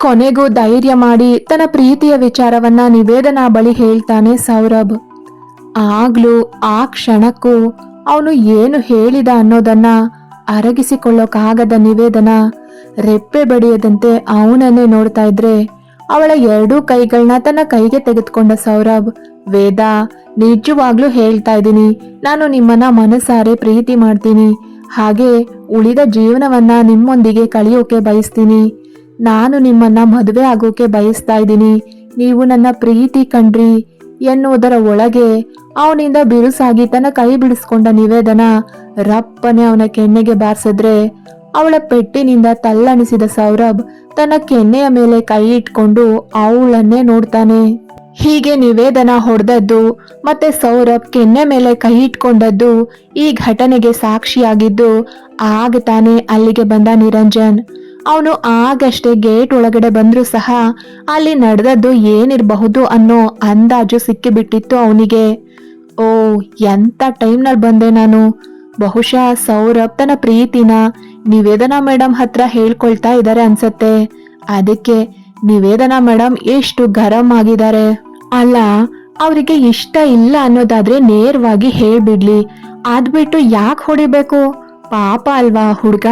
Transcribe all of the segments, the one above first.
ಕೊನೆಗೂ ಧೈರ್ಯ ಮಾಡಿ ತನ್ನ ಪ್ರೀತಿಯ ವಿಚಾರವನ್ನ ನಿವೇದನಾ ಬಳಿ ಹೇಳ್ತಾನೆ ಸೌರಭ್. ಆಗ್ಲೂ ಆ ಕ್ಷಣಕ್ಕೂ ಅವನು ಏನು ಹೇಳಿದ ಅನ್ನೋದನ್ನ ಅರಗಿಸಿಕೊಳ್ಳೋಕಾಗದ ನಿವೇದನ, ರೆಪ್ಪೆ ಬಡಿಯದಂತೆ ಅವನನ್ನೇ ನೋಡ್ತಾ ಇದ್ರೆ ಅವಳ ಎರಡೂ ಕೈಗಳನ್ನ ತನ್ನ ಕೈಗೆ ತೆಗೆದುಕೊಂಡ ಸೌರಭ್, ವೇದ, ನಿಜವಾಗ್ಲೂ ಹೇಳ್ತಾ ಇದ್ದೀನಿ, ನಾನು ನಿಮ್ಮನ್ನ ಮನಸಾರೆ ಪ್ರೀತಿ ಮಾಡ್ತೀನಿ, ಹಾಗೆ ಉಳಿದ ಜೀವನವನ್ನ ನಿಮ್ಮೊಂದಿಗೆ ಕಳೆಯೋಕೆ ಬಯಸ್ತೀನಿ ನಾನು ನಿಮ್ಮನ್ನ ಮದುವೆ ಆಗೋಕೆ ಬಯಸ್ತಾ ಇದ್ದೀನಿ. ನೀವು ನನ್ನ ಪ್ರೀತಿ ಕಂಡ್ರಿ ಎನ್ನುವುದರ ಒಳಗೆ ಅವನಿಂದ ಬಿರುಸಾಗಿ ತನ್ನ ಕೈ ಬಿಡಿಸ್ಕೊಂಡ ನಿವೇದನ ರಪ್ಪನೆ ಅವನ ಕೆನ್ನೆಗೆ ಬಾರಿಸಿದ್ರೆ ಅವಳ ಪೆಟ್ಟಿನಿಂದ ತಲ್ಲಣಿಸಿದ ಸೌರಭ್ ತನ್ನ ಕೆನ್ನೆಯ ಮೇಲೆ ಕೈ ಇಟ್ಕೊಂಡು ಅವಳನ್ನೇ ನೋಡ್ತಾನೆ. ಹೀಗೆ ನಿವೇದನ ಹೊಡೆದದ್ದು ಮತ್ತೆ ಸೌರಭ್ ಕೆನ್ನೆ ಮೇಲೆ ಕೈ ಇಟ್ಕೊಂಡದ್ದು ಈ ಘಟನೆಗೆ ಸಾಕ್ಷಿಯಾಗಿದ್ದು ಆಗ ತಾನೇ ಅಲ್ಲಿಗೆ ಬಂದ ನಿರಂಜನ್. ಅವನು ಆಗಷ್ಟೇ ಗೇಟ್ ಒಳಗಡೆ ಬಂದರೂ ಸಹ ಅಲ್ಲಿ ನಡೆದದ್ದು ಏನಿರಬಹುದು ಅನ್ನೋ ಅಂದಾಜು ಸಿಕ್ಕಿಬಿಟ್ಟಿತ್ತು ಅವನಿಗೆ. ಓ, ಎಂತ ಟೈಮ್ನಲ್ಲಿ ಬಂದೆ ನಾನು. ಬಹುಶಃ ಸೌರಭ್ ತನ್ನ ಪ್ರೀತಿನ ನಿವೇದನಾ ಮೇಡಮ್ ಹತ್ರ ಹೇಳ್ಕೊಳ್ತಾ ಇದ್ದಾರೆ ಅನ್ಸತ್ತೆ. ಅದಕ್ಕೆ ನಿವೇದನಾ ಮೇಡಮ್ ಎಷ್ಟು ಗರಂ ಆಗಿದ್ದಾರೆ. ಅಲ್ಲ, ಅವರಿಗೆ ಇಷ್ಟ ಇಲ್ಲ ಅನ್ನೋದಾದ್ರೆ ನೇರವಾಗಿ ಹೇಳ್ಬಿಡ್ಲಿ. ಅದ್ಬಿಟ್ಟು ಯಾಕೆ ಹೊಡಿಬೇಕು? ಪಾಪ ಅಲ್ವಾ ಹುಡ್ಗ.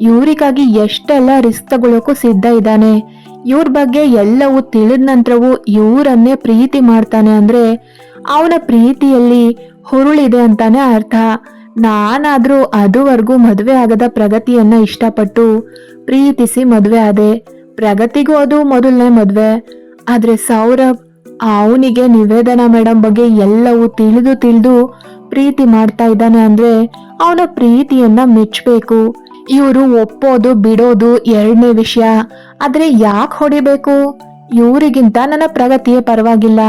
ಇವ್ರಿಗಾಗಿ ಎಷ್ಟೆಲ್ಲ ರಿಸ್ಕ್ ತಗೊಳಕ್ಕೂ ಸಿದ್ಧ ಇದ್ದಾನೆ. ಇವ್ರ ಬಗ್ಗೆ ಎಲ್ಲವೂ ತಿಳಿದ ನಂತರವೂ ಇವರನ್ನೇ ಪ್ರೀತಿ ಮಾಡ್ತಾನೆ ಅಂದ್ರೆ ಅವನ ಪ್ರೀತಿಯಲ್ಲಿ ಹುರುಳಿದೆ ಅಂತಾನೆ ಅರ್ಥ. ನಾನಾದರೂ ಅದುವರೆಗೂ ಮದುವೆ ಆಗದ ಪ್ರಗತಿಯನ್ನ ಇಷ್ಟಪಟ್ಟು ಪ್ರೀತಿಸಿ ಮದುವೆ ಆದೆ. ಪ್ರಗತಿಗೂ ಅದು ಮೊದಲನೇ ಮದುವೆ. ಆದ್ರೆ ಸೌರಭ್, ಅವನಿಗೆ ನಿವೇದನಾ ಮೇಡಮ್ ಬಗ್ಗೆ ಎಲ್ಲವೂ ತಿಳಿದು ತಿಳಿದು ಪ್ರೀತಿ ಮಾಡ್ತಾ ಇದ್ದಾನೆ ಅಂದ್ರೆ ಅವನ ಪ್ರೀತಿಯನ್ನ ಮೆಚ್ಚಬೇಕು ಇವರು ಒಪ್ಪೋದು, ಬಿಡೋದು ಎರಡನೇ ವಿಷಯ. ಆದ್ರೆ ಯಾಕೆ ಹೊಡಿಬೇಕು? ಇವರಿಗಿಂತ ನನ್ನ ಪ್ರಗತಿಯೇ ಪರವಾಗಿಲ್ಲ.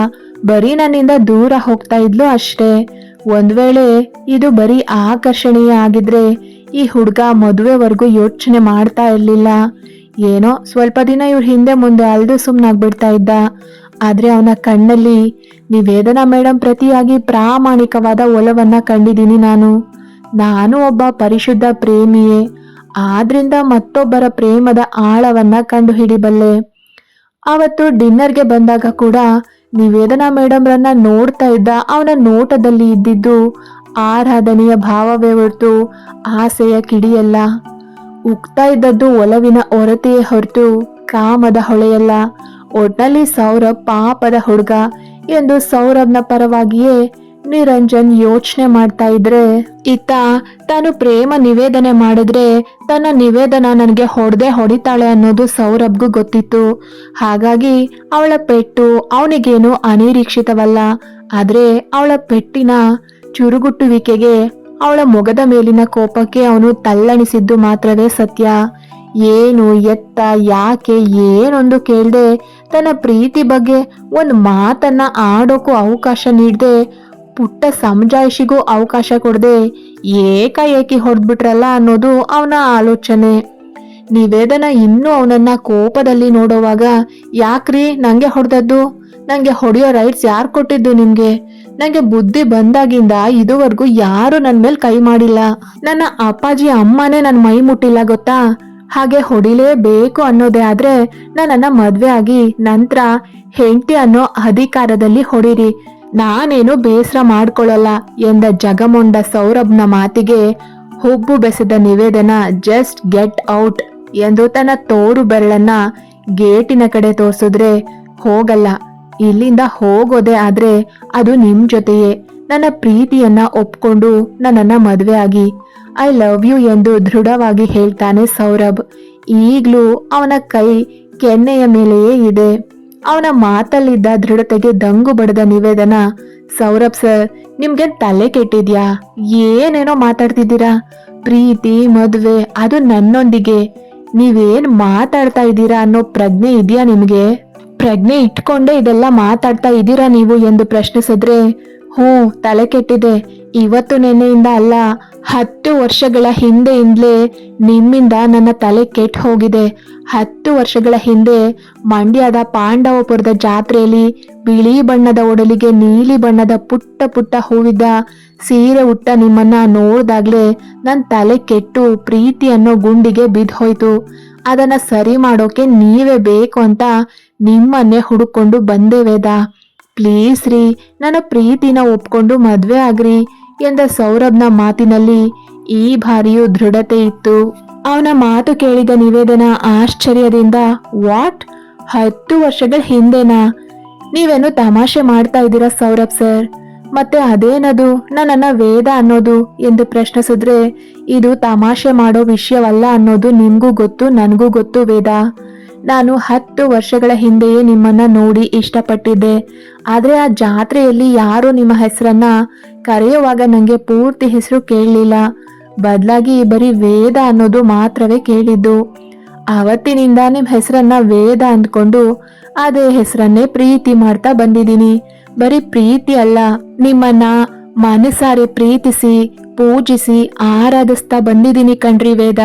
ಬರೀ ನನ್ನಿಂದ ದೂರ ಹೋಗ್ತಾ ಇದ್ಲು ಅಷ್ಟೇ. ಒಂದ್ ವೇಳೆ ಇದು ಬರೀ ಆಕರ್ಷಣೀಯ ಆಗಿದ್ರೆ ಈ ಹುಡ್ಗ ಮದುವೆವರೆಗೂ ಯೋಚನೆ ಮಾಡ್ತಾ ಇರ್ಲಿಲ್ಲ. ಏನೋ ಸ್ವಲ್ಪ ದಿನ ಇವ್ರ ಹಿಂದೆ ಮುಂದೆ ಅಲ್ದು ಸುಮ್ಮನಾಗ್ಬಿಡ್ತಾ ಇದ್ದ. ಆದ್ರೆ ಅವನ ಕಣ್ಣಲ್ಲಿ ನಿವೇದನಾ ಮೇಡಮ್ ಪ್ರತಿಯಾಗಿ ಪ್ರಾಮಾಣಿಕವಾದ ಒಲವನ್ನ ಕಂಡಿದ್ದೀನಿ ನಾನು. ನಾನು ಒಬ್ಬ ಪರಿಶುದ್ಧ ಪ್ರೇಮಿಯೇ. ಆದ್ರಿಂದ ಮತ್ತೊಬ್ಬರ ಪ್ರೇಮದ ಆಳವನ್ನ ಕಂಡು ಹಿಡಿಬಲ್ಲೆ ಅವತ್ತು ಡಿನ್ನರ್ಗೆ ಬಂದಾಗ ಕೂಡ ನಿವೇದನಾ ಮೇಡಮ್ರನ್ನ ನೋಡ್ತಾ ಇದ್ದ ಅವನ ನೋಟದಲ್ಲಿ ಇದ್ದಿದ್ದು ಆರಾಧನೆಯ ಭಾವವೇ ಹೊರತು ಆಸೆಯ ಕಿಡಿಯಲ್ಲ. ಉಕ್ತಾ ಇದ್ದದ್ದು ಒಲವಿನ ಹೊರತೆಯೇ ಹೊರತು ಕಾಮದ ಹೊಳೆಯಲ್ಲ. ಒಟ್ಟಲ್ಲಿ ಸೌರಭ್ ಪಾಪದ ಹುಡುಗ ಎಂದು ಸೌರಭ್ನ ಪರವಾಗಿಯೇ ನಿರಂಜನ್ ಯೋಚನೆ ಮಾಡ್ತಾ ಇದ್ರೆ ಇತ್ತ ತಾನು ಪ್ರೇಮ ನಿವೇದನೆ ಮಾಡಿದ್ರೆ ತನ್ನ ನಿವೇದನ ನನಗೆ ಹೊಡೆದೇ ಹೊಡಿತಾಳೆ ಅನ್ನೋದು ಸೌರಭ್ಗೂ ಗೊತ್ತಿತ್ತು. ಹಾಗಾಗಿ ಅವಳ ಪೆಟ್ಟು ಅವನಿಗೇನು ಅನಿರೀಕ್ಷಿತವಲ್ಲ. ಆದ್ರೆ ಅವಳ ಪೆಟ್ಟಿನ ಚುರುಗುಟ್ಟುವಿಕೆಗೆ ಅವಳ ಮೊಗದ ಮೇಲಿನ ಕೋಪಕ್ಕೆ ಅವನು ತಲ್ಲಣಿಸಿದ್ದು ಮಾತ್ರವೇ ಸತ್ಯ. ಏನು, ಎತ್ತ, ಯಾಕೆ, ಏನೊಂದು ಕೇಳ್ದೆ ತನ್ನ ಪ್ರೀತಿ ಬಗ್ಗೆ ಒಂದು ಮಾತನ್ನ ಆಡೋಕ್ಕೂ ಅವಕಾಶ ನೀಡದೆ ಪುಟ್ಟ ಸಮಜಾಯಿಷಿಗೂ ಅವಕಾಶ ಕೊಡದೆ ಏಕಾಏಕಿ ಹೊಡೆದ್ಬಿಟ್ರಲ್ಲ ಅನ್ನೋದು ಅವನ ಆಲೋಚನೆ. ನಿವೇದನ ಇನ್ನೂ ಅವನನ್ನ ಕೋಪದಲ್ಲಿ ನೋಡುವಾಗ, ಯಾಕ್ರಿ, ನಂಗೆ ಹೊಡೆದದ್ದು ನಂಗೆ ಹೊಡೆಯೋ ರೈಟ್ಸ್ ಯಾರು ಕೊಟ್ಟಿದ್ದು ನಿಮಗೆ? ನಂಗೆ ಬುದ್ಧಿ ಬಂದಾಗಿಂದ ಇದುವರೆಗೂ ಯಾರು ನನ್ನ ಮೇಲೆ ಕೈ ಮಾಡಿಲ್ಲ. ನನ್ನ ಅಪ್ಪಾಜಿ ಅಮ್ಮನೇ ನನ್ನ ಮೈ ಮುಟ್ಟಿಲ್ಲ ಗೊತ್ತಾ? ಹಾಗೆ ಹೊಡಿಲೇಬೇಕು ಅನ್ನೋದೇ ಆದ್ರೆ, ನನ್ನನ್ನು ಮದುವೆ ಆಗಿ ನಂತರ ಹೆಂಡತಿ ಅನ್ನೋ ಅಧಿಕಾರದಲ್ಲಿ ಹೊಡಿರಿ. ನಾನೇನು ಬೇಸರ ಮಾಡ್ಕೊಳ್ಳಲ್ಲ ಎಂದ ಜಗಮೊಂಡ ಸೌರಭ್ನ ಮಾತಿಗೆ ಹುಬ್ಬು ಬೆಸೆದ ನಿವೇದನ, ಜಸ್ಟ್ ಗೆಟ್ ಔಟ್ ಎಂದು ತನ್ನ ತೋರು ಬೆರಳನ್ನ ಗೇಟಿನ ಕಡೆ ತೋರಿಸಿದ್ರೆ ಹೋಗಲ್ಲ. ಇಲ್ಲಿಂದ ಹೋಗೋದೆ ಆದ್ರೆ ಅದು ನಿಮ್ ಜೊತೆಯೇ. ನನ್ನ ಪ್ರೀತಿಯನ್ನ ಒಪ್ಕೊಂಡು ನನ್ನನ್ನ ಮದುವೆ ಆಗಿ. ಐ ಲವ್ ಯು ಎಂದು ದೃಢವಾಗಿ ಹೇಳ್ತಾನೆ ಸೌರಭ್. ಈಗ್ಲೂ ಅವನ ಕೈ ಕೆನ್ನೆಯ ಮೇಲೆಯೇ ಇದೆ. ಅವನ ಮಾತಲ್ಲಿದ್ದ ದೃಢತೆಗೆ ದಂಗು ಬಡದ ನಿವೇದನ, ಸೌರಭ್ ಸರ್ ನಿಮ್ಗೆ ತಲೆ ಕೆಟ್ಟಿದ್ಯಾ? ಏನೇನೋ ಮಾತಾಡ್ತಿದ್ದೀರಾ? ಪ್ರೀತಿ, ಮದುವೆ, ಅದು ನನ್ನೊಂದಿಗೆ. ನೀವೇನ್ ಮಾತಾಡ್ತಾ ಇದ್ದೀರಾ ಅನ್ನೋ ಪ್ರಜ್ಞೆ ಇದೆಯಾ ನಿಮ್ಗೆ? ಪ್ರಜ್ಞೆ ಇಟ್ಕೊಂಡೇ ಇದೆಲ್ಲ ಮಾತಾಡ್ತಾ ಇದ್ದೀರಾ ನೀವು? ಎಂದು ಪ್ರಶ್ನಿಸಿದ್ರೆ ಹ್ಞೂ, ತಲೆ ಕೆಟ್ಟಿದೆ. ಇವತ್ತು ನೆನ್ನೆಯಿಂದ ಅಲ್ಲ, ಹತ್ತು ವರ್ಷಗಳ ಹಿಂದೆಯಿಂದಲೇ ನಿಮ್ಮಿಂದ ನನ್ನ ತಲೆ ಕೆಟ್ಟು ಹೋಗಿದೆ. ಹತ್ತು ವರ್ಷಗಳ ಹಿಂದೆ ಮಂಡ್ಯದ ಪಾಂಡವಪುರದ ಜಾತ್ರೆಯಲ್ಲಿ ಬಿಳಿ ಬಣ್ಣದ ಒಡಲಿಗೆ ನೀಲಿ ಬಣ್ಣದ ಪುಟ್ಟ ಪುಟ್ಟ ಹೂವಿದ್ದ ಸೀರೆ ಉಟ್ಟ ನಿಮ್ಮನ್ನ ನೋಡ್ದಾಗ್ಲೇ ನನ್ನ ತಲೆ ಕೆಟ್ಟು ಪ್ರೀತಿ ಅನ್ನೋ ಗುಂಡಿಗೆ ಬಿದ್ದೋಯ್ತು ಅದನ್ನ ಸರಿ ಮಾಡೋಕೆ ನೀವೇ ಬೇಕು ಅಂತ ನಿಮ್ಮನ್ನೇ ಹುಡುಕೊಂಡು ಬಂದೆ ವೇದ. ಪ್ಲೀಸ್ ರೀ, ನನ್ನ ಪ್ರೀತಿನ ಒಪ್ಕೊಂಡು ಮದುವೆ ಆಗ್ರಿ ಎಂದ ಸೌರಭ್ನ ಮಾತಿನಲ್ಲಿ ಈ ಬಾರಿಯೂ ದೃಢತೆ ಇತ್ತು. ಅವನ ಮಾತು ಕೇಳಿದ ನಿವೇದನ ಆಶ್ಚರ್ಯದಿಂದ, ವಾಟ್? ಹತ್ತು ವರ್ಷಗಳ ಹಿಂದೆನಾ? ನೀವೇನು ತಮಾಷೆ ಮಾಡ್ತಾ ಇದ್ದೀರಾ ಸೌರಭ್ ಸರ್? ಮತ್ತೆ ಅದೇನದು? ನನ್ನನ್ನು ವೇದ ಅನ್ನೋದು? ಎಂದು ಪ್ರಶ್ನಿಸಿದ್ರೆ, ಇದು ತಮಾಷೆ ಮಾಡೋ ವಿಷಯವಲ್ಲ ಅನ್ನೋದು ನಿಮಗೂ ಗೊತ್ತು, ನನಗೂ ಗೊತ್ತು ವೇದ. ನಾನು ಹತ್ತು ವರ್ಷಗಳ ಹಿಂದೆಯೇ ನಿಮ್ಮನ್ನ ನೋಡಿ ಇಷ್ಟಪಟ್ಟಿದ್ದೆ. ಆದರೆ ಆ ಜಾತ್ರೆಯಲ್ಲಿ ಯಾರು ನಿಮ್ಮ ಹೆಸರನ್ನ ಕರೆಯುವಾಗ ನನಗೆ ಪೂರ್ತಿ ಹೆಸರು ಕೇಳಲಿಲ್ಲ. ಬದಲಾಗಿ ಬರೀ ವೇದ ಅನ್ನೋದು ಮಾತ್ರವೇ ಕೇಳಿದ್ದು. ಅವತ್ತಿನಿಂದ ನಿಮ್ಮ ಹೆಸರನ್ನ ವೇದ ಅಂದ್ಕೊಂಡು ಅದೇ ಹೆಸರನ್ನೇ ಪ್ರೀತಿ ಮಾಡ್ತಾ ಬಂದಿದ್ದೀನಿ. ಬರೀ ಪ್ರೀತಿ ಅಲ್ಲ, ನಿಮ್ಮನ್ನ ಮನಸಾರೆ ಪ್ರೀತಿಸಿ, ಪೂಜಿಸಿ, ಆರಾಧಿಸ್ತಾ ಬಂದಿದ್ದೀನಿ ಕಣ್ರಿ ವೇದ.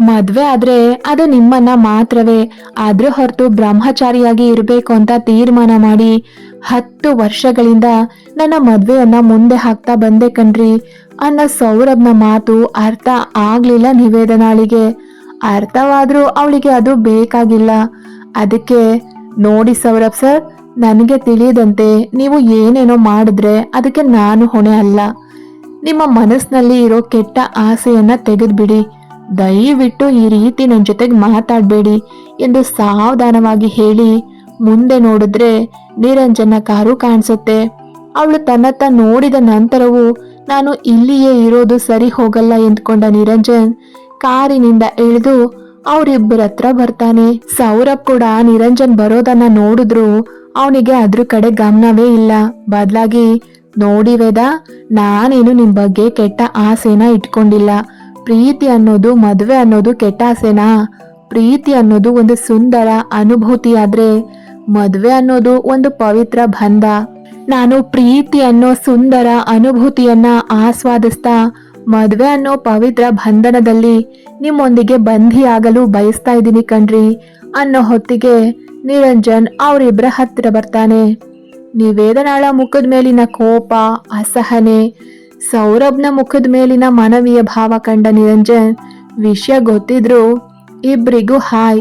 ಮದ್ವೆ ಆದ್ರೆ ಅದು ನಿಮ್ಮನ್ನ ಮಾತ್ರವೇ. ಆದ್ರೆ ಹೊರತು ಬ್ರಹ್ಮಚಾರಿಯಾಗಿ ಇರಬೇಕು ಅಂತ ತೀರ್ಮಾನ ಮಾಡಿ ಹತ್ತು ವರ್ಷಗಳಿಂದ ನನ್ನ ಮದ್ವೆಯನ್ನ ಮುಂದೆ ಹಾಕ್ತಾ ಬಂದೆ ಕಣ್ರಿ. ಅನ್ನೋ ಸೌರಭ್ನ ಮಾತು ಅರ್ಥ ಆಗ್ಲಿಲ್ಲ ನಿವೇದನಾಳಿಗೆ. ಅರ್ಥವಾದ್ರೂ ಅವಳಿಗೆ ಅದು ಬೇಕಾಗಿಲ್ಲ. ಅದಕ್ಕೆ, ನೋಡಿ ಸೌರಭ್ ಸರ್, ನನಗೆ ತಿಳಿಯದಂತೆ ನೀವು ಏನೇನೋ ಮಾಡಿದ್ರೆ ಅದಕ್ಕೆ ನಾನು ಹೊಣೆ ಅಲ್ಲ. ನಿಮ್ಮ ಮನಸ್ಸಿನಲ್ಲಿ ಇರೋ ಕೆಟ್ಟ ಆಸೆಯನ್ನ ತೆಗೆದ್ಬಿಡಿ. ದಯವಿಟ್ಟು ಈ ರೀತಿ ನನ್ನ ಜೊತೆಗೆ ಮಾತಾಡಬೇಡಿ ಎಂದು ಸಾವಧಾನವಾಗಿ ಹೇಳಿ ಮುಂದೆ ನೋಡಿದ್ರೆ ನಿರಂಜನ ಕಾರು ಕಾಣಿಸುತ್ತೆ. ಅವಳು ತನ್ನತ್ತ ನೋಡಿದ ನಂತರವೂ ನಾನು ಇಲ್ಲಿಯೇ ಇರೋದು ಸರಿ ಹೋಗಲ್ಲ ಎಂದ್ಕೊಂಡ ನಿರಂಜನ್ ಕಾರಿನಿಂದ ಇಳಿದು ಅವರಿಬ್ಬರ ಹತ್ರ ಬರ್ತಾನೆ. ಸೌರಭ್ ಕೂಡ ನಿರಂಜನ್ ಬರೋದನ್ನ ನೋಡಿದ್ರು ಅವನಿಗೆ ಅದ್ರ ಕಡೆ ಗಮನವೇ ಇಲ್ಲ. ಬದಲಾಗಿ, ನೋಡಿ ವೇದ, ನಾನೇನು ನಿಮ್ ಬಗ್ಗೆ ಕೆಟ್ಟ ಆಸೆನ ಇಟ್ಕೊಂಡಿಲ್ಲ. ಪ್ರೀತಿ ಅನ್ನೋದು ಮದುವೆ ಅನ್ನೋದು ಕೆಟ್ಟ ಆಸೆನಾ? ಪ್ರೀತಿ ಅನ್ನೋದು ಒಂದು ಸುಂದರ ಅನುಭೂತಿ ಆದ್ರೆ ಮದುವೆ ಅನ್ನೋದು ಒಂದು ಪವಿತ್ರ ಬಂಧ. ನಾನು ಪ್ರೀತಿ ಅನ್ನೋ ಸುಂದರ ಅನುಭೂತಿಯನ್ನ ಆಸ್ವಾದಿಸ್ತಾ ಮದುವೆ ಅನ್ನೋ ಪವಿತ್ರ ಬಂಧನದಲ್ಲಿ ನಿಮ್ಮೊಂದಿಗೆ ಬಂಧಿಯಾಗಲು ಬಯಸ್ತಾ ಇದ್ದೀನಿ ಕಣ್ರಿ. ಅನ್ನೋ ಹೊತ್ತಿಗೆ ನಿರಂಜನ್ ಅವರಿಬ್ಬರ ಹತ್ತಿರ ಬರ್ತಾನೆ. ನಿವೇದನಾಳ ಮುಖದ ಮೇಲಿನ ಕೋಪ, ಅಸಹನೆ ಸೌರಭ್ನ ಮುಖದ ಮೇಲಿನ ಮನವಿಯ ಭಾವ ಕಂಡ ನಿರಂಜನ್, ವಿಷಯ ಗೊತ್ತಿದ್ರು ಇಬ್ಬರಿಗೂ ಹಾಯ್,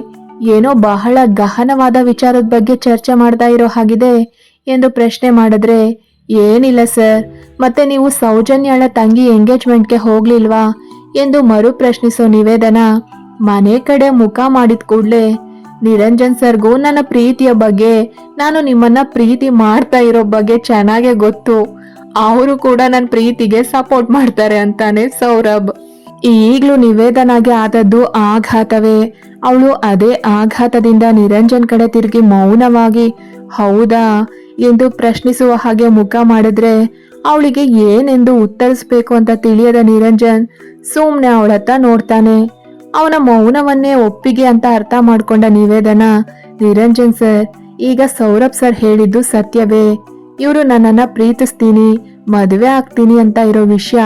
ಏನೋ ಬಹಳ ಗಹನವಾದ ವಿಚಾರದ ಬಗ್ಗೆ ಚರ್ಚೆ ಮಾಡ್ತಾ ಇರೋ ಹಾಗಿದೆ ಎಂದು ಪ್ರಶ್ನೆ ಮಾಡಿದ್ರೆ, ಏನಿಲ್ಲ ಸರ್, ಮತ್ತೆ ನೀವು ಸೌಜನ್ಯಳ ತಂಗಿ ಎಂಗೇಜ್ಮೆಂಟ್ಗೆ ಹೋಗ್ಲಿಲ್ವಾ ಎಂದು ಮರು ಪ್ರಶ್ನಿಸೋ ನಿವೇದನ ಮನೆ ಕಡೆ ಮುಖ ಮಾಡಿದ ಕೂಡಲೇ, ನಿರಂಜನ್ ಸರ್ಗೂ ನನ್ನ ಪ್ರೀತಿಯ ಬಗ್ಗೆ, ನಾನು ನಿಮ್ಮನ್ನ ಪ್ರೀತಿ ಮಾಡ್ತಾ ಇರೋ ಬಗ್ಗೆ ಚೆನ್ನಾಗೇ ಗೊತ್ತು. ಅವರು ಕೂಡ ನನ್ನ ಪ್ರೀತಿಗೆ ಸಪೋರ್ಟ್ ಮಾಡ್ತಾರೆ ಅಂತಾನೆ ಸೌರಭ್. ಈಗ್ಲೂ ನಿವೇದನಾಗೆ ಆದದ್ದು ಆಘಾತವೇ. ಅವಳು ಅದೇ ಆಘಾತದಿಂದ ನಿರಂಜನ್ ಕಡೆ ತಿರುಗಿ ಮೌನವಾಗಿ, ಹೌದಾ? ಎಂದು ಪ್ರಶ್ನಿಸುವ ಹಾಗೆ ಮುಖ ಮಾಡಿದ್ರೆ, ಅವಳಿಗೆ ಏನೆಂದು ಉತ್ತರಿಸಬೇಕು ಅಂತ ತಿಳಿಯದ ನಿರಂಜನ್ ಸುಮ್ನೆ ಅವಳತ್ತ ನೋಡ್ತಾನೆ. ಅವನ ಮೌನವನ್ನೇ ಒಪ್ಪಿಗೆ ಅಂತ ಅರ್ಥ ಮಾಡ್ಕೊಂಡ ನಿವೇದನ, ನಿರಂಜನ್ ಸರ್, ಈಗ ಸೌರಭ್ ಸರ್ ಹೇಳಿದ್ದು ಸತ್ಯವೇ. ಇವರು ನನ್ನನ್ನ ಪ್ರೀತಿಸ್ತೀನಿ, ಮದುವೆ ಆಗ್ತೀನಿ ಅಂತ ಇರೋ ವಿಷಯ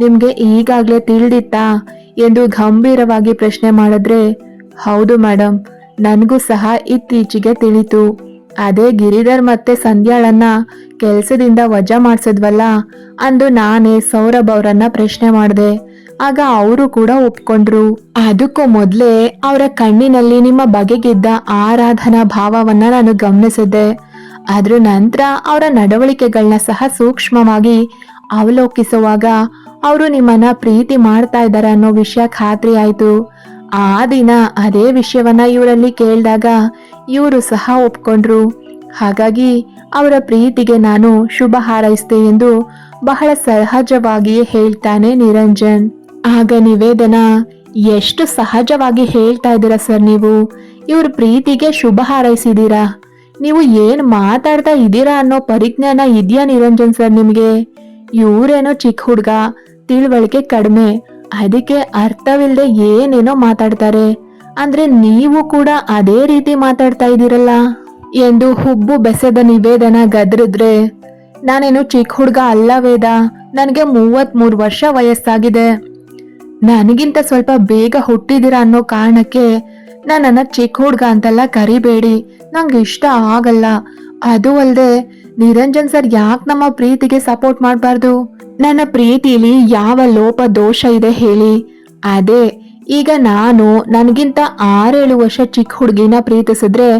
ನಿಮ್ಗೆ ಈಗಾಗ್ಲೇ ತಿಳಿದಿತ್ತಾ? ಎಂದು ಗಂಭೀರವಾಗಿ ಪ್ರಶ್ನೆ ಮಾಡಿದ್ರೆ, ಹೌದು ಮೇಡಮ್ ನನಗೂ ಸಹ ಇತ್ತೀಚೆಗೆ ತಿಳಿತು. ಅದೇ ಗಿರಿಧರ್ ಮತ್ತೆ ಸಂಧ್ಯಾಳನ್ನ ಕೆಲಸದಿಂದ ವಜಾ ಮಾಡಿಸಿದ್ವಲ್ಲ? ಅಂದು ನಾನೇ ಸೌರಭ್ ಅವರನ್ನ ಪ್ರಶ್ನೆ ಮಾಡಿದೆ. ಆಗ ಅವರು ಕೂಡ ಒಪ್ಕೊಂಡ್ರು. ಅದಕ್ಕೂ ಮೊದಲೇ ಅವರ ಕಣ್ಣಿನಲ್ಲಿ ನಿಮ್ಮ ಬಗೆಗಿದ್ದ ಆರಾಧನಾ ಭಾವವನ್ನ ನಾನು ಗಮನಿಸಿದ್ದೆ. ಅದ್ರ ನಂತರ ಅವರ ನಡವಳಿಕೆಗಳನ್ನ ಸಹ ಸೂಕ್ಷ್ಮವಾಗಿ ಅವಲೋಕಿಸುವಾಗ ಅವರು ನಿಮ್ಮನ್ನ ಪ್ರೀತಿ ಮಾಡ್ತಾ ಇದ್ದಾರೆ ಅನ್ನೋ ವಿಷಯ ಖಾತ್ರಿ ಆಯ್ತು. ಆ ದಿನ ಅದೇ ವಿಷಯವನ್ನ ಇವರಲ್ಲಿ ಕೇಳಿದಾಗ ಇವರು ಸಹ ಒಪ್ಕೊಂಡ್ರು. ಹಾಗಾಗಿ ಅವರ ಪ್ರೀತಿಗೆ ನಾನು ಶುಭ ಹಾರೈಸ್ತೆ ಎಂದು ಬಹಳ ಸಹಜವಾಗಿಯೇ ಹೇಳ್ತಾನೆ ನಿರಂಜನ್. ಆಗ ನಿವೇದನ, ಎಷ್ಟು ಸಹಜವಾಗಿ ಹೇಳ್ತಾ ಇದ್ದೀರಾ ಸರ್ ನೀವು? ಇವ್ರ ಪ್ರೀತಿಗೆ ಶುಭ ಹಾರೈಸಿದೀರಾ ನೀವು ಏನ್ ಮಾತಾಡ್ತಾ ಇದ್ದೀರಾ ಅನ್ನೋ ಪರಿಜ್ಞಾನ ಇದೆಯಾ ನಿರಂಜನ್ ಸರ್ ನಿಮಗೆ? ಇವರೇನೋ ಚಿಕ್ಕ ಹುಡ್ಗ, ತಿಳುವಳಿಕೆ ಕಡಿಮೆ, ಅದಕ್ಕೆ ಅರ್ಥವಿಲ್ಲದೆ ಏನೇನೋ ಮಾತಾಡ್ತಾರೆ. ಅಂದ್ರೆ ನೀವು ಕೂಡ ಅದೇ ರೀತಿ ಮಾತಾಡ್ತಾ ಇದ್ದೀರಲ್ಲ? ಎಂದು ಹುಬ್ಬು ಬೆಸೆದ ನಿವೇದನ ಗದ್ರಿದ್ರೆ, ನಾನೇನು ಚಿಕ್ಕ ಹುಡ್ಗ ಅಲ್ಲ ವೇದ, ನನಗೆ ಮೂವತ್ತ್ ಮೂರು ವರ್ಷ ವಯಸ್ಸಾಗಿದೆ. ನನಗಿಂತ ಸ್ವಲ್ಪ ಬೇಗ ಹುಟ್ಟಿದಿರ ಅನ್ನೋ ಕಾರಣಕ್ಕೆ ನನ್ನನ್ನು ಚಿಕ್ಕ ಹುಡ್ಗ ಅಂತೆಲ್ಲ ಕರಿಬೇಡಿ. ನಂಗೆ ಇಷ್ಟ ಆಗಲ್ಲ. ಅದು ಅಲ್ಲದೆ ನಿರಂಜನ್ ಸರ್ ಯಾಕೆ ನಮ್ಮ ಪ್ರೀತಿಗೆ ಸಪೋರ್ಟ್ ಮಾಡಬಾರ್ದು? ನನ್ನ ಪ್ರೀತಿಲಿ ಯಾವ ಲೋಪ ದೋಷ ಇದೆ ಹೇಳಿ. ಅದೇ, ಈಗ ನಾನು ನನಗಿಂತ ಆರೇಳು ವರ್ಷ ಚಿಕ್ಕ ಹುಡುಗಿನ ಪ್ರೀತಿಸಿದ್ರೆ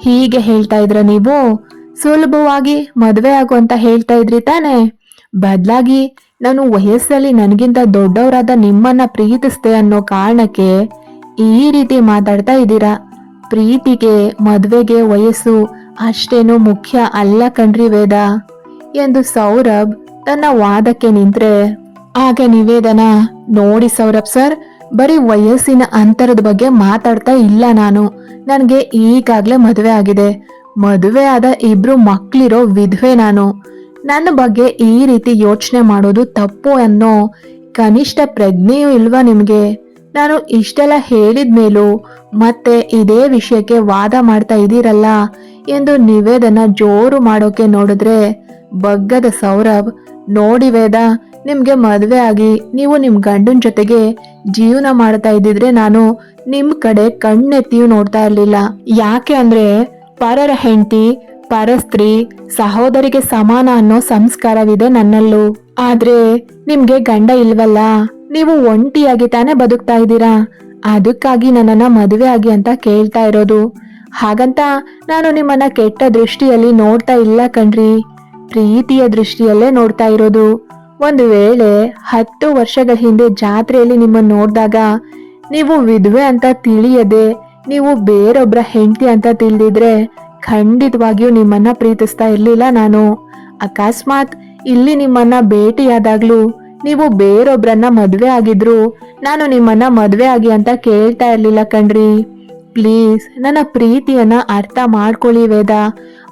ಹೀಗೆ ಹೇಳ್ತಾ ಇದ್ರ ನೀವು? ಸುಲಭವಾಗಿ ಮದುವೆ ಆಗು ಅಂತ ಹೇಳ್ತಾ ಇದ್ರಿ ತಾನೆ? ಬದಲಾಗಿ ನಾನು ವಯಸ್ಸಲ್ಲಿ ನನಗಿಂತ ದೊಡ್ಡವರಾದ ನಿಮ್ಮನ್ನ ಪ್ರೀತಿಸ್ತೆ ಅನ್ನೋ ಕಾರಣಕ್ಕೆ ಈ ರೀತಿ ಮಾತಾಡ್ತಾ ಇದ್ದೀರಾ? ಪ್ರೀತಿಗೆ, ಮದುವೆಗೆ ವಯಸ್ಸು ಅಷ್ಟೇನು ಮುಖ್ಯ ಅಲ್ಲ ಕಣ್ರಿ ವೇದ. ಎಂದು ಸೌರಭ್ ತನ್ನ ವಾದಕ್ಕೆ ನಿಂತ್ರೆ. ಆಗ ನಿವೇದನ, ನೋಡಿ ಸೌರಭ್ ಸರ್, ಬರೀ ವಯಸ್ಸಿನ ಅಂತರದ ಬಗ್ಗೆ ಮಾತಾಡ್ತಾ ಇಲ್ಲ ನಾನು. ನನಗೆ ಈಗಾಗ್ಲೇ ಮದುವೆ ಆಗಿದೆ. ಮದುವೆ ಆದ ಇಬ್ರು ಮಕ್ಕಳಿರೋ ವಿಧವೆ ನಾನು. ನನ್ನ ಬಗ್ಗೆ ಈ ರೀತಿ ಯೋಚನೆ ಮಾಡೋದು ತಪ್ಪು ಅನ್ನೋ ಕನಿಷ್ಠ ಪ್ರಜ್ಞೆಯೂ ಇಲ್ವಾ ನಿಮ್ಗೆ? ನಾನು ಇಷ್ಟೆಲ್ಲ ಹೇಳಿದ ಮೇಲೂ ಮತ್ತೆ ಇದೇ ವಿಷಯಕ್ಕೆ ವಾದ ಮಾಡ್ತಾ ಇದ್ದೀರಲ್ಲ ಎಂದು ನಿವೇದನ ಜೋರು ಮಾಡೋಕೆ ನೋಡಿದ್ರೆ ಬಗ್ಗದ ಸೌರಭ್, ನೋಡಿ ವೇದ, ನಿಮ್ಗೆ ಮದುವೆ ಆಗಿ ನೀವು ನಿಮ್ ಗಂಡನ ಜೊತೆಗೆ ಜೀವನ ಮಾಡ್ತಾ ಇದ್ದಿದ್ರೆ ನಾನು ನಿಮ್ ಕಡೆ ಕಣ್ಣೆತ್ತಿಯೂ ನೋಡ್ತಾ ಇರ್ಲಿಲ್ಲ. ಯಾಕೆ ಅಂದ್ರೆ ಪರರ ಹೆಂಡತಿ ಪರಸ್ತ್ರೀ ಸಹೋದರಿಗೆ ಸಮಾನ ಅನ್ನೋ ಸಂಸ್ಕಾರವಿದೆ ನನ್ನಲ್ಲೂ. ಆದ್ರೆ ನಿಮ್ಗೆ ಗಂಡ ಇಲ್ವಲ್ಲ? ನೀವು ಒಂಟಿಯಾಗಿ ತಾನೇ ಬದುಕ್ತಾ ಇದ್ದೀರಾ? ಅದಕ್ಕಾಗಿ ನನ್ನನ್ನ ಮದುವೆ ಆಗಿ ಅಂತ ಕೇಳ್ತಾ ಇರೋದು. ಹಾಗಂತ ನಾನು ನಿಮ್ಮನ್ನ ಕೆಟ್ಟ ದೃಷ್ಟಿಯಲ್ಲಿ ನೋಡ್ತಾ ಇಲ್ಲ ಕಣ್ರಿ. ಪ್ರೀತಿಯ ದೃಷ್ಟಿಯಲ್ಲೇ ನೋಡ್ತಾ ಇರೋದು. ಒಂದು ವೇಳೆ ಹತ್ತು ವರ್ಷಗಳ ಹಿಂದೆ ಜಾತ್ರೆಯಲ್ಲಿ ನಿಮ್ಮನ್ನು ನೋಡಿದಾಗ ನೀವು ವಿಧವೆ ಅಂತ ತಿಳಿಯದೆ ನೀವು ಬೇರೊಬ್ಬರ ಹೆಂಡತಿ ಅಂತ ತಿಳಿದಿದ್ರೆ ಖಂಡಿತವಾಗಿಯೂ ನಿಮ್ಮನ್ನ ಪ್ರೀತಿಸ್ತಾ ಇರ್ಲಿಲ್ಲ ನಾನು. ಅಕಸ್ಮಾತ್ ಇಲ್ಲಿ ನಿಮ್ಮನ್ನ ಭೇಟಿಯಾದಾಗ್ಲೂ ನೀವು ಬೇರೊಬ್ರನ್ನ ಮದುವೆ ಆಗಿದ್ರು, ನಾನು ನಿಮ್ಮನ್ನ ಮದುವೆ ಆಗಿ ಅಂತ ಕೇಳ್ತಾ ಇರ್ಲಿಲ್ಲ ಕಣ್ರಿ. ಪ್ಲೀಸ್, ನನ್ನ ಪ್ರೀತಿಯನ್ನ ಅರ್ಥ ಮಾಡ್ಕೊಳ್ಳಿ ವೇದ.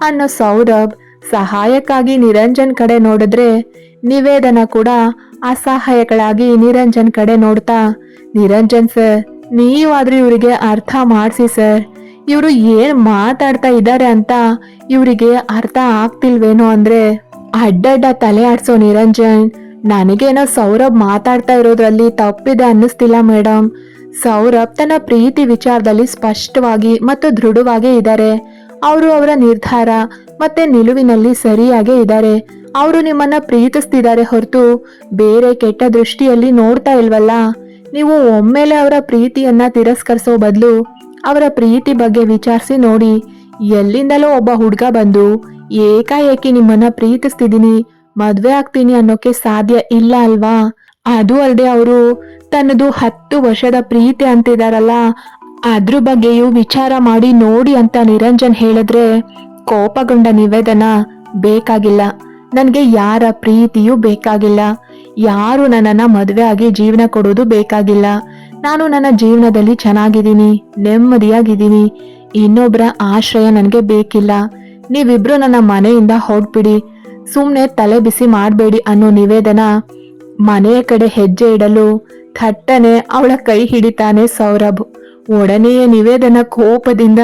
ಅನ್ನೋ ಸೌರಭ್, ಸಹಾಯಕ್ಕಾಗಿ ನಿರಂಜನ್ ಕಡೆ ನೋಡಿದ್ರೆ ನಿವೇದನ ಕೂಡ ಅಸಹಾಯಗಳಾಗಿ ನಿರಂಜನ್ ಕಡೆ ನೋಡ್ತಾ, ನಿರಂಜನ್ ಸರ್, ನೀವಾದ್ರೂ ಇವರಿಗೆ ಅರ್ಥ ಮಾಡಿಸಿ ಸರ್. ಇವರು ಏನ್ ಮಾತಾಡ್ತಾ ಇದ್ದಾರೆ ಅಂತ ಇವರಿಗೆ ಅರ್ಥ ಆಗ್ತಿಲ್ವೇನೋ ಅಂದ್ರೆ ಅಡ್ಡಡ್ಡ ತಲೆ ಆಡ್ಸೋ ನಿರಂಜನ್, ನನಗೇನೋ ಸೌರಭ್ ಮಾತಾಡ್ತಾ ಇರೋದ್ರಲ್ಲಿ ತಪ್ಪಿದೆ ಅನ್ನಿಸ್ತಿಲ್ಲ ಮೇಡಮ್ ಸೌರಭ್ ತನ್ನ ಪ್ರೀತಿ ವಿಚಾರದಲ್ಲಿ ಸ್ಪಷ್ಟವಾಗಿ ಮತ್ತು ದೃಢವಾಗೇ ಇದ್ದಾರೆ. ಅವರು ಅವರ ನಿರ್ಧಾರ ಮತ್ತೆ ನಿಲುವಿನಲ್ಲಿ ಸರಿಯಾಗೇ ಇದ್ದಾರೆ. ಅವರು ನಿಮ್ಮನ್ನ ಪ್ರೀತಿಸ್ತಿದ್ದಾರೆ ಹೊರತು ಬೇರೆ ಕೆಟ್ಟ ದೃಷ್ಟಿಯಲ್ಲಿ ನೋಡ್ತಾ ಇಲ್ವಲ್ಲ? ನೀವು ಒಮ್ಮೆಲೆ ಅವರ ಪ್ರೀತಿಯನ್ನ ತಿರಸ್ಕರಿಸೋ ಬದಲು ಅವರ ಪ್ರೀತಿ ಬಗ್ಗೆ ವಿಚಾರಿಸಿ ನೋಡಿ. ಎಲ್ಲಿಂದಲೋ ಒಬ್ಬ ಹುಡುಗ ಬಂದು, ಏಕಾಏಕಿ ನಿಮ್ಮನ್ನ ಪ್ರೀತಿಸ್ತಿದ್ದೀನಿ, ಮದುವೆ ಆಗ್ತೀನಿ ಅನ್ನೋಕೆ ಸಾಧ್ಯ ಇಲ್ಲ ಅಲ್ವಾ? ಅದು ಅಲ್ಲದೆ ಅವರು ತನ್ನದು ಹತ್ತು ವರ್ಷದ ಪ್ರೀತಿ ಅಂತಿದಾರಲ್ಲ, ಅದ್ರ ಬಗ್ಗೆಯೂ ವಿಚಾರ ಮಾಡಿ ನೋಡಿ ಅಂತ ನಿರಂಜನ್ ಹೇಳಿದ್ರೆ ಕೋಪಗೊಂಡ ನಿವೇದನ ಬೇಕಾಗಿಲ್ಲ. ನನಗೆ ಯಾರ ಪ್ರೀತಿಯೂ ಬೇಕಾಗಿಲ್ಲ. ಯಾರು ನನ್ನನ್ನ ಮದುವೆ ಆಗಿ ಜೀವನ ಕೊಡೋದು ಬೇಕಾಗಿಲ್ಲ. ನಾನು ನನ್ನ ಜೀವನದಲ್ಲಿ ಚೆನ್ನಾಗಿದ್ದೀನಿ, ನೆಮ್ಮದಿಯಾಗಿದ್ದೀನಿ. ಇನ್ನೊಬ್ಬರ ಆಶ್ರಯ ನನಗೆ ಬೇಕಿಲ್ಲ. ನೀವಿಬ್ರು ನನ್ನ ಮನೆಯಿಂದ ಹೊರಟ್ಬಿಡಿ ಸುಮ್ಮನೆ ತಲೆ ಬಿಸಿ ಮಾಡಬೇಡಿ ಅನ್ನೋ ನಿವೇದನ ಮನೆಯ ಕಡೆ ಹೆಜ್ಜೆ ಇಡಲು ಥಟ್ಟನೆ ಅವಳ ಕೈ ಹಿಡಿತಾನೆ ಸೌರಭ್. ಒಡನೆಯೇ ನಿವೇದನ ಕೋಪದಿಂದ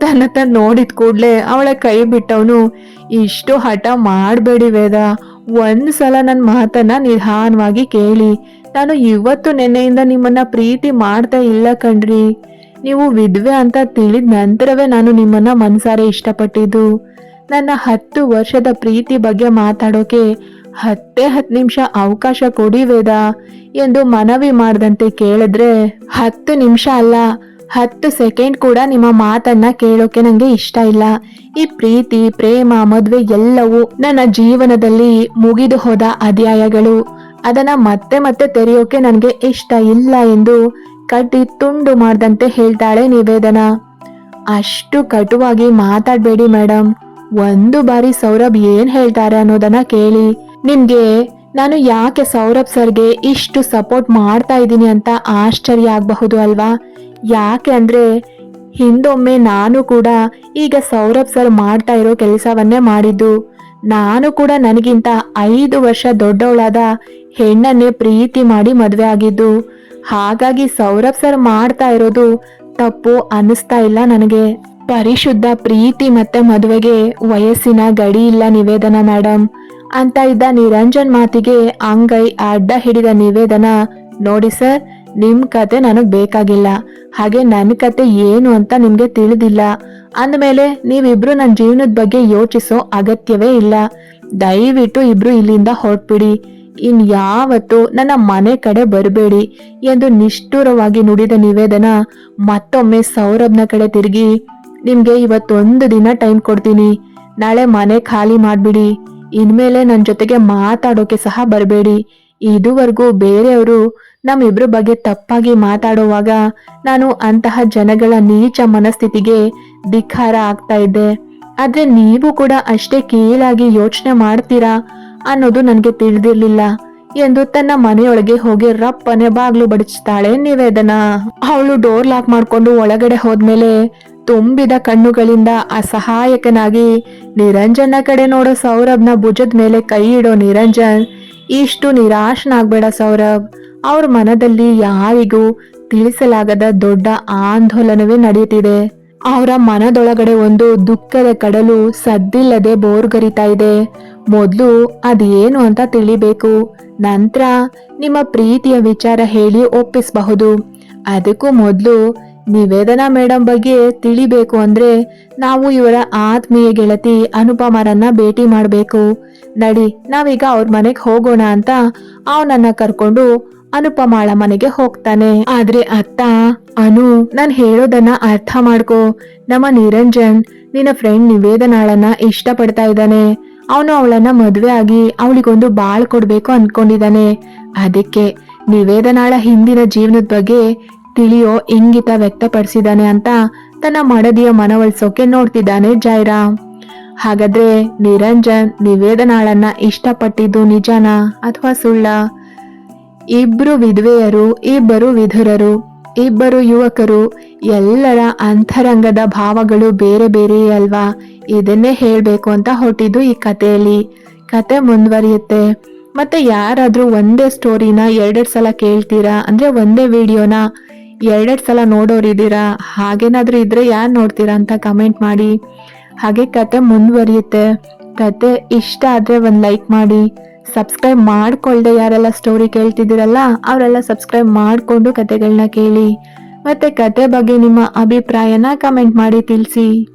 ತನ್ನ ನೋಡಿದ ಕೂಡಲೇ ಅವಳ ಕೈ ಬಿಟ್ಟವನು, ಇಷ್ಟು ಹಠ ಮಾಡಬೇಡಿ ವೇದ ಒಂದು ಸಲ ನನ್ನ ಮಾತನ್ನ ನಿಧಾನವಾಗಿ ಕೇಳಿ. ನಾನು ಇವತ್ತು ನೆನ್ನೆಯಿಂದ ನಿಮ್ಮನ್ನ ಪ್ರೀತಿ ಮಾಡ್ತಾ ಇಲ್ಲ ಕಣ್ರಿ. ನೀವು ವಿಧವೆ ಅಂತ ತಿಳಿದ ನಂತರವೇ ನಾನು ನಿಮ್ಮನ್ನ ಮನಸಾರೆ ಇಷ್ಟಪಟ್ಟಿದ್ದು. ನನ್ನ ಹತ್ತು ವರ್ಷದ ಪ್ರೀತಿ ಬಗ್ಗೆ ಮಾತಾಡೋಕೆ ಹತ್ತೇ ಹತ್ತು ನಿಮಿಷ ಅವಕಾಶ ಕೊಡಿ ವೇದ ಎಂದು ಮನವಿ ಮಾಡದಂತೆ ಕೇಳಿದ್ರೆ, ಹತ್ತು ನಿಮಿಷ ಅಲ್ಲ, ಹತ್ತು ಸೆಕೆಂಡ್ ಕೂಡ ನಿಮ್ಮ ಮಾತನ್ನ ಕೇಳೋಕೆ ನನಗೆ ಇಷ್ಟ ಇಲ್ಲ. ಈ ಪ್ರೀತಿ, ಪ್ರೇಮ, ಮದುವೆ ಎಲ್ಲವೂ ನನ್ನ ಜೀವನದಲ್ಲಿ ಮುಗಿದು ಹೋದ ಅಧ್ಯಾಯಗಳು. ಅದನ್ನ ಮತ್ತೆ ಮತ್ತೆ ತೆರೆಯೋಕೆ ನನಗೆ ಇಷ್ಟ ಇಲ್ಲ ಎಂದು ಕಟ್ಟಿ ತುಂಡು ಮಾಡ್ದಂತೆ ಹೇಳ್ತಾಳೆ ನಿವೇದನ. ಅಷ್ಟು ಕಟುವಾಗಿ ಮಾತಾಡಬೇಡಿ ಮೇಡಮ್ ಒಂದು ಬಾರಿ ಸೌರಭ್ ಏನ್ ಹೇಳ್ತಾರೆ ಅನ್ನೋದನ್ನ ಕೇಳಿ. ನಿಮ್ಗೆ ನಾನು ಯಾಕೆ ಸೌರಭ್ ಸರ್ಗೆ ಇಷ್ಟು ಸಪೋರ್ಟ್ ಮಾಡ್ತಾ ಇದ್ದೀನಿ ಅಂತ ಆಶ್ಚರ್ಯ ಆಗಬಹುದು ಅಲ್ವಾ? ಯಾಕೆ ಅಂದ್ರೆ ಹಿಂದೊಮ್ಮೆ ನಾನು ಕೂಡ ಈಗ ಸೌರಭ್ ಸರ್ ಮಾಡ್ತಾ ಇರೋ ಕೆಲಸವನ್ನೇ ಮಾಡಿದ್ದು. ನಾನು ಕೂಡ ನನಗಿಂತ ಐದು ವರ್ಷ ದೊಡ್ಡವಳಾದ ಹೆಣ್ಣನ್ನೇ ಪ್ರೀತಿ ಮಾಡಿ ಮದುವೆ ಆಗಿದ್ದು, ಹಾಗಾಗಿ ಸೌರಭ್ ಸರ್ ಮಾಡ್ತಾ ಇರೋದು ತಪ್ಪು ಅನ್ನಿಸ್ತಾ ಇಲ್ಲ ನನಗೆ. ಪರಿಶುದ್ಧ ಪ್ರೀತಿ ಮತ್ತೆ ಮದುವೆಗೆ ವಯಸ್ಸಿನ ಗಡಿ ಇಲ್ಲ ನಿವೇದನ ಮೇಡಮ್ ಅಂತ ಇದ್ದ ನಿರಂಜನ್ ಮಾತಿಗೆ ಅಂಗೈ ಅಡ್ಡ ಹಿಡಿದ ನಿವೇದನ, ನೋಡಿ ಸರ್, ನಿಮ್ ಕತೆ ನನಗೆ ಬೇಕಾಗಿಲ್ಲ. ಹಾಗೆ ನನ್ನ ಕತೆ ಏನು ಅಂತ ನಿಮ್ಗೆ ತಿಳಿದಿಲ್ಲ. ಅಂದಮೇಲೆ ನೀವಿಬ್ರು ನನ್ನ ಜೀವನದ ಬಗ್ಗೆ ಯೋಚಿಸೋ ಅಗತ್ಯವೇ ಇಲ್ಲ. ದಯವಿಟ್ಟು ಇಬ್ರು ಇಲ್ಲಿಂದ ಹೊರಟ್ಬಿಡಿ. ಇನ್ಯಾವತ್ತೂ ನನ್ನ ಮನೆ ಕಡೆ ಬರಬೇಡಿ ಎಂದು ನಿಷ್ಠುರವಾಗಿ ನುಡಿದ ನಿವೇದನ ಮತ್ತೊಮ್ಮೆ ಸೌರಭ್ನ ಕಡೆ ತಿರುಗಿ, ನಿಮ್ಗೆ ಇವತ್ತೊಂದು ದಿನ ಟೈಮ್ ಕೊಡ್ತೀನಿ. ನಾಳೆ ಮನೆ ಖಾಲಿ ಮಾಡ್ಬಿಡಿ. ಇನ್ಮೇಲೆ ನನ್ನ ಜೊತೆಗೆ ಮಾತಾಡೋಕೆ ಸಹ ಬರಬೇಡಿ. ಇದುವರೆಗೂ ಬೇರೆಯವರು ನಮ್ಮಿಬ್ರ ಬಗ್ಗೆ ತಪ್ಪಾಗಿ ಮಾತಾಡುವಾಗ ನಾನು ಅಂತಹ ಜನಗಳ ನೀಚ ಮನಸ್ಥಿತಿಗೆ ಧಿಕ್ಕಾರ ಆಗ್ತಾ ಇದ್ದೆ. ಆದ್ರೆ ನೀವು ಕೂಡ ಅಷ್ಟೇ ಕೀಳಾಗಿ ಯೋಚನೆ ಮಾಡ್ತೀರಾ? ಅನ್ನೋದು ನನಗೆ ತಿಳಿದಿರ್ಲಿಲ್ಲ ಎಂದು ತನ್ನ ಮನೆಯೊಳಗೆ ಹೋಗಿ ರಪ್ಪನೆ ಬಾಗ್ಲು ಬಡಿಸ್ತಾಳೆ ನಿವೇದನ. ಅವಳು ಡೋರ್ ಲಾಕ್ ಮಾಡ್ಕೊಂಡು ಒಳಗಡೆ ಹೋದ್ಮೇಲೆ ತುಂಬಿದ ಕಣ್ಣುಗಳಿಂದ ಅಸಹಾಯಕನಾಗಿ ನಿರಂಜನ ಕಡೆ ನೋಡೋ ಸೌರಭ್ನ ಭುಜದ ಮೇಲೆ ಕೈ ಇಡೋ ನಿರಂಜನ್ ಇಷ್ಟು ನಿರಾಶನಾಗ್ಬೇಡ ಸೌರಭ್. ಅವ್ರ ಮನದಲ್ಲಿ ಯಾರಿಗೂ ತಿಳಿಸಲಾಗದ ದೊಡ್ಡ ಆಂದೋಲನವೇ ನಡೆಯುತ್ತಿದೆ. ಅವರ ಮನದೊಳಗಡೆ ಒಂದು ದುಃಖದ ಕಡಲು ಸದ್ದಿಲ್ಲದೆ ಬೋರ್ಗರಿತಾ ಇದೆ. ಮೊದಲು ಅದೇನು ಅಂತ ತಿಳಿಬೇಕು. ನಂತರ ನಿಮ್ಮ ಪ್ರೀತಿಯ ವಿಚಾರ ಹೇಳಿ ಒಪ್ಪಿಸಬಹುದು. ಅದಕ್ಕೂ ಮೊದಲು ನಿವೇದನಾ ಮೇಡಮ್ ಬಗ್ಗೆ ತಿಳಿಬೇಕು ಅಂದ್ರೆ ನಾವು ಇವರ ಆತ್ಮೀಯ ಗೆಳತಿ ಅನುಪಮರನ್ನ ಭೇಟಿ ಮಾಡಬೇಕು. ನಡಿ, ನಾವೀಗ ಅವ್ರ ಮನೆಗೆ ಹೋಗೋಣ ಅಂತ ಅವನನ್ನ ಕರ್ಕೊಂಡು ಅನುಪಮಾಳ ಮನೆಗೆ ಹೋಗ್ತಾನೆ. ಆದ್ರೆ ಅತ್ತ, ಅನು, ನಾನು ಹೇಳೋದನ್ನ ಅರ್ಥ ಮಾಡ್ಕೋ. ನಮ್ಮ ನಿರಂಜನ್, ನಿನ್ನ ಫ್ರೆಂಡ್ ನಿವೇದನಾಳನ್ನ ಇಷ್ಟಪಡ್ತಾ ಇದ್ದಾನೆ. ಅವನು ಅವಳನ್ನ ಮದುವೆ ಆಗಿ ಅವಳಿಗೊಂದು ಬಾಳ್ ಕೊಡ್ಬೇಕು ಅನ್ಕೊಂಡಿದ್ದಾನೆ. ಅದಕ್ಕೆ ನಿವೇದನಾಳ ಹಿಂದಿನ ಜೀವನದ ಬಗ್ಗೆ ತಿಳಿಯೋ ಇಂಗಿತ ವ್ಯಕ್ತಪಡಿಸಿದಾನೆ ಅಂತ ತನ್ನ ಮಡದಿಯ ಮನವೊಲಿಸೋಕೆ ನೋಡ್ತಿದ್ದಾನೆ ಜೈರಾಮ್. ಹಾಗಾದ್ರೆ ನಿರಂಜನ್ ನಿವೇದನಾಳನ್ನ ಇಷ್ಟಪಟ್ಟಿದ್ದು ನಿಜನಾ ಅಥವಾ ಸುಳ್ಳ? ಇಬ್ರು ವಿಧವೆಯರು, ಇಬ್ಬರು ವಿಧುರರು ಇಬ್ಬರು ಯುವಕರು ಎಲ್ಲರ ಅಂತರಂಗದ ಭಾವಗಳು ಬೇರೆ ಬೇರೆ ಅಲ್ವಾ? ಇದನ್ನೇ ಹೇಳಬೇಕು ಅಂತ ಹೊಟ್ಟಿದ್ದು ಈ ಕಥೆಯಲ್ಲಿ. ಕತೆ ಮುಂದುವರಿಯುತ್ತೆ. ಮತ್ತೆ ಯಾರಾದರೂ ಒಂದೇ ಸ್ಟೋರಿನ ಎರಡೆರಡು ಸಲ ಕೇಳ್ತೀರಾ? ಅಂದ್ರೆ ಒಂದೇ ವಿಡಿಯೋನ ಎರಡೆರಡು ಸಲ ನೋಡೋರಿದ್ದೀರಾ ಹಾಗೇನಾದರೂ ಇದ್ರೆ ಯಾರು ನೋಡ್ತೀರಾ ಅಂತ ಕಮೆಂಟ್ ಮಾಡಿ. ಹಾಗೆ ಕತೆ ಮುಂದುವರಿಯುತ್ತೆ. ಕತೆ ಇಷ್ಟ ಆದ್ರೆ ಒಂದು ಲೈಕ್ ಮಾಡಿ. ಸಬ್ಸ್ಕ್ರೈಬ್ ಮಾಡ್ಕೊಳ್ದೆ ಯಾರೆಲ್ಲ ಸ್ಟೋರಿ ಕೇಳ್ತಿದ್ದೀರಲ್ಲ, ಅವರೆಲ್ಲ ಸಬ್ಸ್ಕ್ರೈಬ್ ಮಾಡಿಕೊಂಡು ಕತೆಗಳನ್ನ ಕೇಳಿ. ಮತ್ತೆ ಕತೆ ಬಗ್ಗೆ ನಿಮ್ಮ ಅಭಿಪ್ರಾಯನ ಕಮೆಂಟ್ ಮಾಡಿ ತಿಳಿಸಿ.